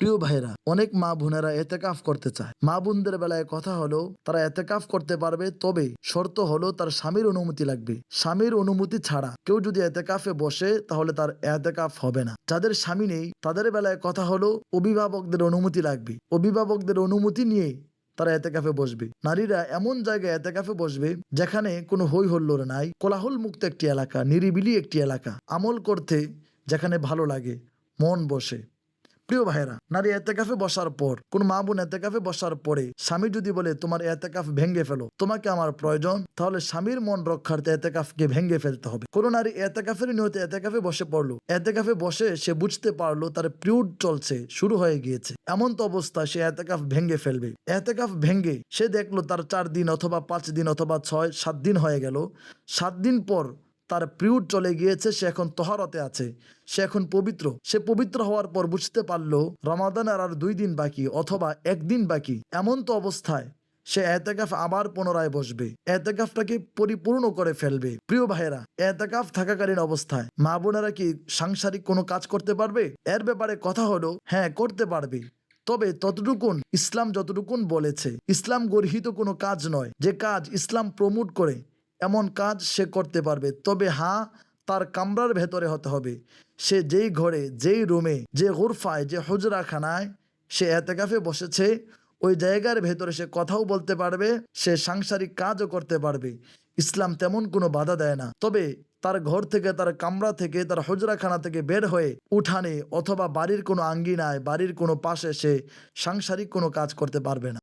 প্রিয় ভাইরা অনেক মা বোনেরা এতেকাফ করতে চায়। মা বোনদের বেলায় কথা হলো, তারা এতেকাফ করতে পারবে, তবে শর্ত হলো তার স্বামীর অনুমতি লাগবে। স্বামীর অনুমতি ছাড়া কেউ যদি এতেকাফে বসে, তাহলে তার এতেকাফ হবে না। যাদের স্বামী নেই, তাদের বেলায় কথা হলো, অভিভাবকদের অনুমতি লাগবে। অভিভাবকদের অনুমতি নিয়ে তারা এতেকাফে বসবে। নারীরা এমন জায়গায় এতেকাফে বসবে, যেখানে কোনো হই হল্লোর নাই কোলাহল মুক্ত একটি এলাকা, নিরিবিলি একটি এলাকা, আমল করতে যেখানে ভালো লাগে, মন বসে। প্রিয় ভাইরা নারী এতেকাফে বসার পর, কোন মা বোন এতেকাফে বসার পরে, স্বামী যদি বলে, তোমার এতেকাফ ভেঙে ফেলো, তোমাকে আমার প্রয়োজন, তাহলে স্বামীর মন রক্ষার্থে এতেকাফকে ভেঙে ফেলতে হবে। কোন নারী এতেকাফের নিয়তে এতেকাফে বসে পড়ল। এতেকাফে বসে সে বুঝতে পারল তার পিরিয়ড চলছে, শুরু হয়ে গিয়েছে। এমন তো অবস্থা সে এতেকাফ ভেঙ্গে ফেলবে। এতেকাফ ভেঙ্গে সে দেখল তার চার দিন অথবা পাঁচ দিন অথবা ছয়, সাত দিন হয়ে গেল। সাত দিন পর তার পিরিয়ড চলে গিয়েছে, সে এখন তহারতে আছে। সে এখন পবিত্র। সে পবিত্র হওয়ার পর বুঝতে পারল রমাদানের আর দুই দিন বাকি অথবা একদিন বাকি। এমন তো অবস্থায়, সে এতেকাফ আবার পুনরায় বসবে। এতেকাফটাকে পরিপূর্ণ করে ফেলবে। প্রিয় ভাইয়েরা, এতেকাফ থাকাকালীন অবস্থায় মা বোনেরা কি সাংসারিক কোনো কাজ করতে পারবে? এর ব্যাপারে কথা হলো হ্যাঁ করতে পারবে। তবে ততটুকুন, ইসলাম যতটুকুন বলেছে, ইসলাম গর্হিত কোনো কাজ নয়। যে কাজ ইসলাম প্রমোট করে এমন কাজ সে করতে পারবে। তবে হ্যাঁ তার কামরার ভেতরে হতে হবে। সে যেই ঘরে, যেই রুমে, যে গুরফায়, যে হজরাখানায় সে এতেকাফে বসেছে, ওই জায়গার ভেতরে সে কথাও বলতে পারবে, সে সাংসারিক কাজও করতে পারবে। ইসলাম তেমন কোনো বাধা দেয় না। তবে তার ঘর থেকে, তার কামরা থেকে, তার হজরাখানা থেকে বের হয়ে উঠানে অথবা বাড়ির কোনো আঙ্গিনায়, বাড়ির কোনো পাশে সে সাংসারিক কোনো কাজ করতে পারবে না।